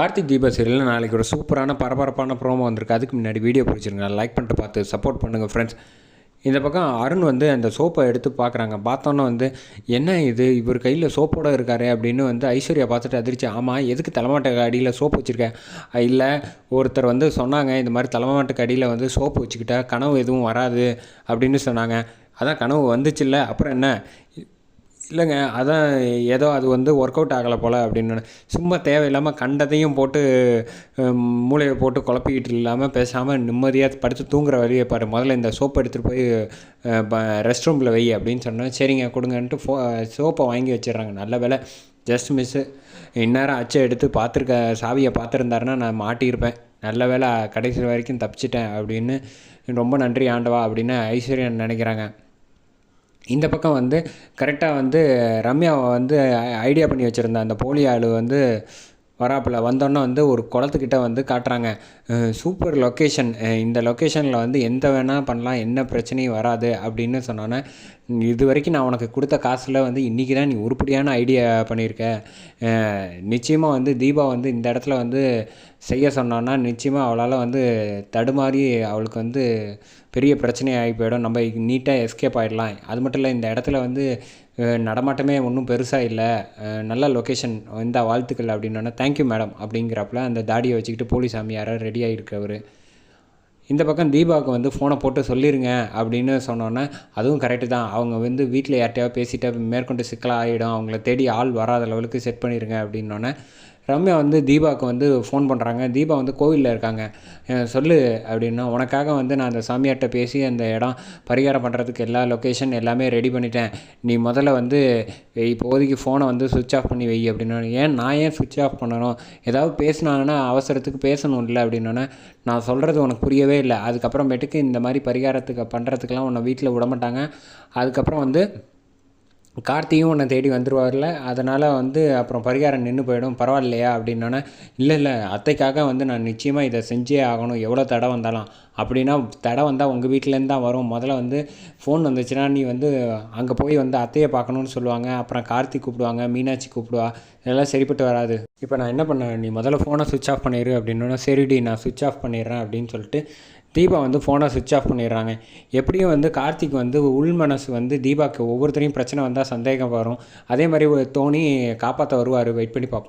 கார்த்திக் தீபா சீரியலில் நாளைக்கு ஒரு சூப்பரான பரபரப்பான ப்ரோமோ வந்திருக்கு. அதுக்கு முன்னாடி வீடியோ பிடிச்சிருங்க. லைக் பண்ணிட்டு பார்த்து சப்போர்ட் பண்ணுங்கள் ஃப்ரெண்ட்ஸ் இந்த பக்கம் அருண் வந்து அந்த சோப்பை எடுத்து பார்க்குறாங்க. பார்த்தோன்னே வந்து என்ன இது? இவர் கையில் சோப்போடு இருக்காரு அப்படின்னு வந்து ஐஸ்வர்யா பார்த்துட்டு அதிர்ச்சி ஆமாம் எதுக்கு தலைமாட்டுக்கு அடியில் சோப்பு வச்சுருக்கேன் இல்லை ஒருத்தர் வந்து சொன்னாங்க இந்த மாதிரி தலைமாட்டுக்கு அடியில் வந்து சோப்பு வச்சுக்கிட்டா கனவு எதுவும் வராது அப்படின்னு சொன்னாங்க. அதான் கனவு வந்துச்சுல்ல. அப்புறம் என்ன? இல்லைங்க அதான் ஏதோ அது வந்து ஒர்க் அவுட் ஆகலை போல் அப்படின்னு சும்மா தேவையில்லாமல் கண்டதையும் போட்டு மூளையை போட்டு குழப்பிக்கிட்டு இல்லாமல் பேசாமல் நிம்மதியாக படுத்து தூங்குற வழியை பாரு. முதல்ல இந்த சோப்பு எடுத்துகிட்டு போய் ரெஸ்ட் ரூமில் வை அப்படின்னு சொன்னேன் சரிங்க கொடுங்கன்ட்டு ஃபோ சோப்பை வாங்கி வச்சிடுறாங்க. நல்ல வேலை ஜஸ்ட் மிஸ்ஸு இந்நேரம் அச்சை எடுத்து பார்த்துருக்க சாவியை பார்த்துருந்தாருன்னா நான் மாட்டியிருப்பேன். நல்ல வேலை கடைசி வரைக்கும் தப்பிச்சிட்டேன் அப்படின்னு ரொம்ப நன்றி ஆண்டவா அப்படின்னு ஐஸ்வர்யா நினைக்கிறாங்க. இந்த பக்கம் வந்து கரெக்டாக வந்து ரம்யாவை வந்து ஐடியா பண்ணி வச்சுருந்த அந்த போலி ஆள் வந்து வராப்பில் வந்தோன்னே வந்து ஒரு குளத்துக்கிட்ட வந்து காட்டுறாங்க. சூப்பர் லொக்கேஷன் இந்த லொக்கேஷனில் வந்து எந்த வேணால் பண்ணலாம் என்ன பிரச்சனையும் வராது அப்படின்னு சொன்னோன்னே இது வரைக்கும் நான் உனக்கு கொடுத்த காசில் வந்து இன்றைக்கி தான் நீ உருப்படியான ஐடியா பண்ணியிருக்க நிச்சயமாக வந்து தீபா வந்து இந்த இடத்துல வந்து செய்ய சொன்னோன்னா நிச்சயமாக அவளால் வந்து தடுமாறி அவளுக்கு வந்து பெரிய பிரச்சனையாகி போயிடும். நம்ம நீட்டாக எஸ்கேப் ஆகிடலாம் அது மட்டும் இல்லை இந்த இடத்துல வந்து நடமாட்டமே ஒன்றும் பெருசாக இல்லை. நல்ல லொக்கேஷன் இந்த வாழ்த்துக்கள் அப்படின்னோன்னா தேங்க்யூ மேடம் அப்படிங்கிறப்பல அந்த தாடியை வச்சுக்கிட்டு போலீஸ் சாமியாரை ரெடி ஆகிருக்கவர் இந்த பக்கம் தீபாவுக்கு வந்து ஃபோனை போட்டு சொல்லிடுங்க அப்படின்னு சொன்னோன்னே அதுவும் கரெக்டு தான். அவங்க வந்து வீட்டில் யார்கிட்டயாவது பேசிட்டு மேற்கொண்டு சிக்கலாக ஆகிடும் அவங்கள தேடி ஆள் வராத லெவலுக்கு செட் பண்ணிடுங்க அப்படின்னோன்னே ரம்யா வந்து தீபாவுக்கு வந்து ஃபோன் பண்ணுறாங்க தீபா வந்து கோவிலில் இருக்காங்க. சொல்லு அப்படின்னா உனக்காக வந்து நான் அந்த சாமியார்கிட்ட பேசி அந்த இடம் பரிகாரம் பண்ணுறதுக்கு எல்லா லொக்கேஷன் எல்லாமே ரெடி பண்ணிட்டேன். நீ முதல்ல வந்து இப்போதைக்கு ஃபோனை வந்து சுவிட்ச் ஆஃப் பண்ணி வை அப்படின்னா ஏன்? நான் ஏன் சுவிட்ச் ஆஃப் பண்ணணும்? ஏதாவது பேசினாங்கன்னா அவசரத்துக்கு பேசணும் இல்லை அப்படின்னோன்னே நான் சொல்கிறது உனக்கு புரியவே இல்லை. அதுக்கப்புறமேட்டுக்கு இந்த மாதிரி பரிகாரத்துக்கு பண்ணுறதுக்கெலாம் உன்னை வீட்டில் விட மாட்டாங்க அதுக்கப்புறம் வந்து கார்த்தியும் உன்னை தேடி வந்துருவார்ல அதனால் வந்து அப்புறம் பரிகாரம் நின்று போயிடும். பரவாயில்லையா? அப்படின்னோன்னே இல்லை இல்லை அத்தைக்காக வந்து நான் நிச்சயமாக இதை செஞ்சே ஆகணும். எவ்வளோ தடை வந்தாலும். அப்படின்னா தடை வந்தால் உங்கள் வீட்டிலேருந்து தான் வரும். முதல்ல வந்து ஃபோன் வந்துச்சுன்னா நீ வந்து அங்கே போய் வந்து அத்தையை பார்க்கணுன்னு சொல்லுவாங்க. அப்புறம் கார்த்திக் கூப்பிடுவாங்க மீனாட்சி கூப்பிடுவா. இதெல்லாம் சரிப்பட்டு வராது. இப்போ நான் என்ன பண்ணேன் நீ முதல்ல ஃபோனை சுவிட்ச் ஆஃப் பண்ணிடு அப்படின்னோன்னா சரிடி நான் சுவிட்ச் ஆஃப் பண்ணிடுறேன். அப்படின்னு சொல்லிட்டு தீபா வந்து ஃபோனை சுவிட்ச் ஆஃப் பண்ணிடுறாங்க. எப்படியும் வந்து கார்த்திக் வந்து உள் மனசு வந்து தீபாவுக்கு ஒவ்வொருத்தரையும் பிரச்சனை வந்தால் சந்தேகம் வரும். அதே மாதிரி ஒரு தோனி காப்பாற்ற வருவார். வெயிட் பண்ணி பார்ப்போம்.